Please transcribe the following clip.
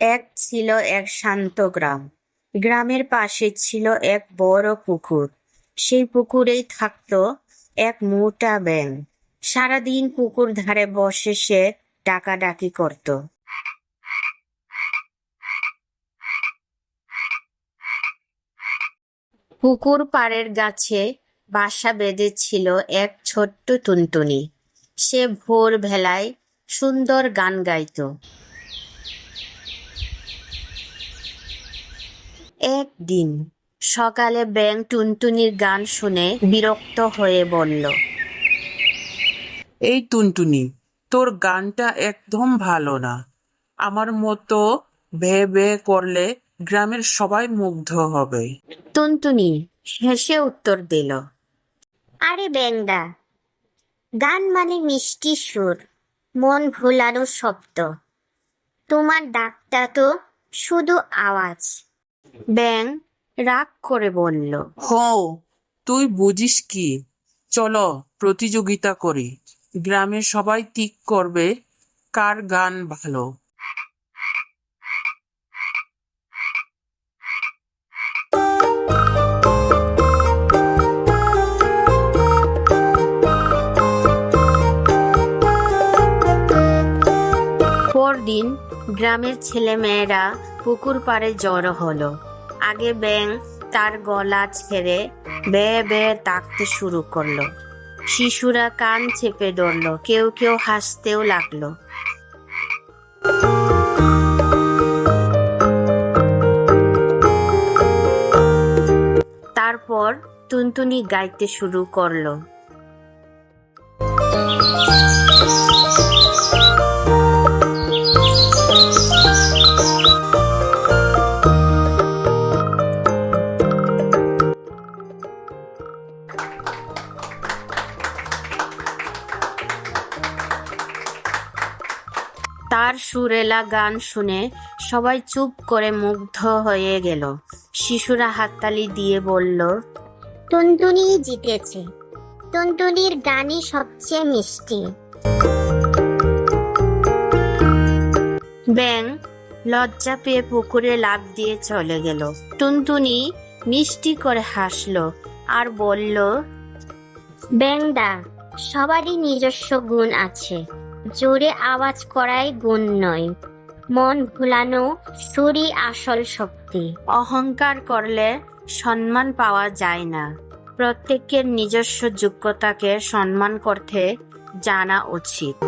এক ছিল এক শান্ত গ্রাম। গ্রামের পাশে ছিল এক বড় পুকুর। সেই পুকুরেই থাকতো এক মোটা ব্যাঙ। সারাদিন পুকুর ধারে বসে সে ডাকাডাকি করত। পুকুর পাড়ের গাছে বাসা বেঁধেছিল এক ছোট্ট টুনটুনি। সে ভোর ভেলায় সুন্দর গান গাইতো। একদিন সকালে ব্যাং টুনটুনির গান শুনে বিরক্ত হয়ে বলল এই টুনটুনি তোর গানটা একদম ভালো না। আমার মতো বে বে করলে গ্রামের সবাই মুগ্ধ হবে। টুনটুনি হেসে উত্তর দিল আরে ব্যাংদা গান মানে মিষ্টি সুর মন ভোলানো শব্দ। তোমার ডাকটা তো শুধু আওয়াজ। ব্যাং রাগ করে বলল হো তুই বুঝিস কি? চলো প্রতিযোগিতা করি। গ্রামের সবাই ঠিক করবে কার গান ভালো। পরদিন গ্রামের ছেলেমেয়েরা পুকুর পাড়ে জড়ো হলো। আগে ব্যাং তার গলা ছেড়ে বেয়ে বেয়ে তাকতে শুরু করল। শিশুরা কান চেপে ধরলো, কেউ কেউ হাসতেও লাগল। তারপর টুনটুনি গাইতে শুরু করল। তার সুরেলা গান শুনে সবাই চুপ করে মুগ্ধ হয়ে গেল। শিশুরা হাততালি দিয়ে বলল টুনটুনি জিতেছে। টুনটুনির গানই সবচেয়ে মিষ্টি। ব্যাং লজ্জা পেয়ে পুকুরে লাফ দিয়ে চলে গেল। টুনটুনি মিষ্টি করে হাসলো আর বলল ব্যাংদা সবারই নিজস্ব গুণ আছে। জোরে আওয়াজ করাই গুণ নয়। মন ভুলানো সুরই আসল শক্তি। অহংকার করলে সম্মান পাওয়া যায় না। প্রত্যেকের নিজস্ব যোগ্যতাকে সম্মান করতে জানা উচিত।